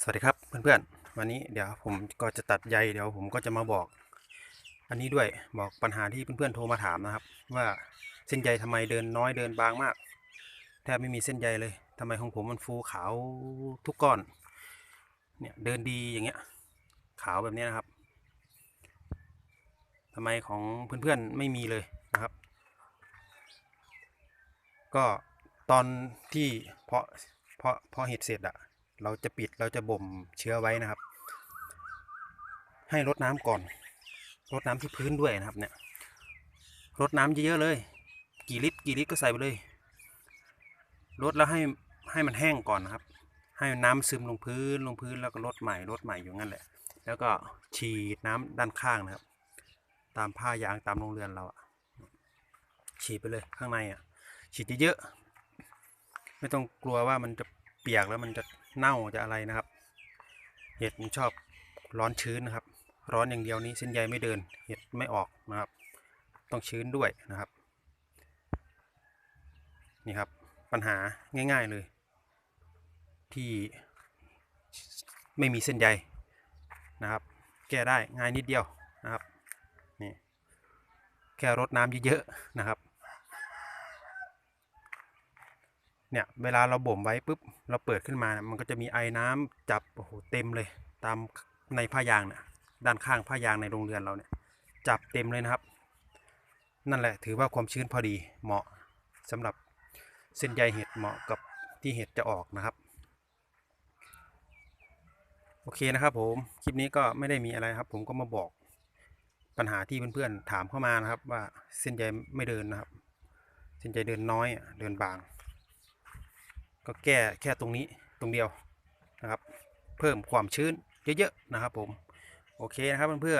สวัสดีครับเพื่อนๆวันนี้เดี๋ยวผมก็จะตัดใยเดี๋ยวผมก็จะมาบอก อันนี้ด้วยบอกปัญหาที่เพื่อนๆโทรมาถามนะครับ ว่าเส้นใยทำไมเดินน้อยเดินบางมากแทบไม่มีเส้นใยเลยทำไมของผมมันฟูขาวทุกก้อนเนี่ยเดินดีอย่างเงี้ย ขาวแบบนี้นะครับทำไมของเพื่อนๆไม่มีเลยนะครับ ก็ตอนที่เพาะเพาะเพาะเห็ดเสร็จอะ เราจะปิดเราจะบ่มเชื้อไว้นะครับ ให้รดน้ำก่อนรดน้ำที่พื้นด้วยนะครับ เนี่ยรดน้ำเยอะๆเลย กี่ลิตรกี่ลิตรก็ใส่ไปเลยรดแล้วให้ให้มันแห้งก่อนนะครับ ให้น้ำซึมลงพื้นลงพื้นแล้วก็รดใหม่รดใหม่อยู่งั้นแหละ แล้วก็ฉีดน้ำด้านข้างนะครับ ตามผ้ายางตามโรงเรือนเราอะฉีดไปเลยข้างในอะฉีดเยอะๆไม่ต้องกลัวว่ามันจะเปียกแล้วมันจะ เน่าจะอะไรนะครับ เห็ดมันชอบร้อนชื้นนะครับ ร้อนอย่างเดียวนี้เส้นใยไม่เดิน เห็ดไม่ออกนะครับ ต้องชื้นด้วยนะครับ นี่ครับปัญหาง่าย ๆเลย ที่ไม่มีเส้นใยนะครับ แก้ได้ง่ายนิดเดียวนะครับนี่แค่รดน้ำเยอะๆนะครับ เนี่ยเวลาเราบ่มไว้ปุ๊บเราเปิดขึ้นมามันก็จะมีไอ้น้ำจับโอ้โหเต็มเลย ตามในผ้ายางเนี่ยด้านข้างผ้ายางในโรงเรือนเราเนี่ย จับเต็มเลยนะครับ นั่นแหละถือว่าความชื้นพอดีเหมาะสำหรับเส้นใยเห็ดเหมาะกับที่เห็ดจะออกนะครับโอเคนะครับผมคลิปนี้ก็ไม่ได้มีอะไรครับ ผมก็มาบอกปัญหาที่เพื่อนๆถามเข้ามานะครับ ว่าเส้นใยไม่เดินนะครับ เส้นใยเดินน้อยเดินบาง ก็แก้แค่ตรงนี้ตรงเดียวนะครับ เพิ่มความชื้นเยอะๆนะครับผม โอเคนะครับเพื่อน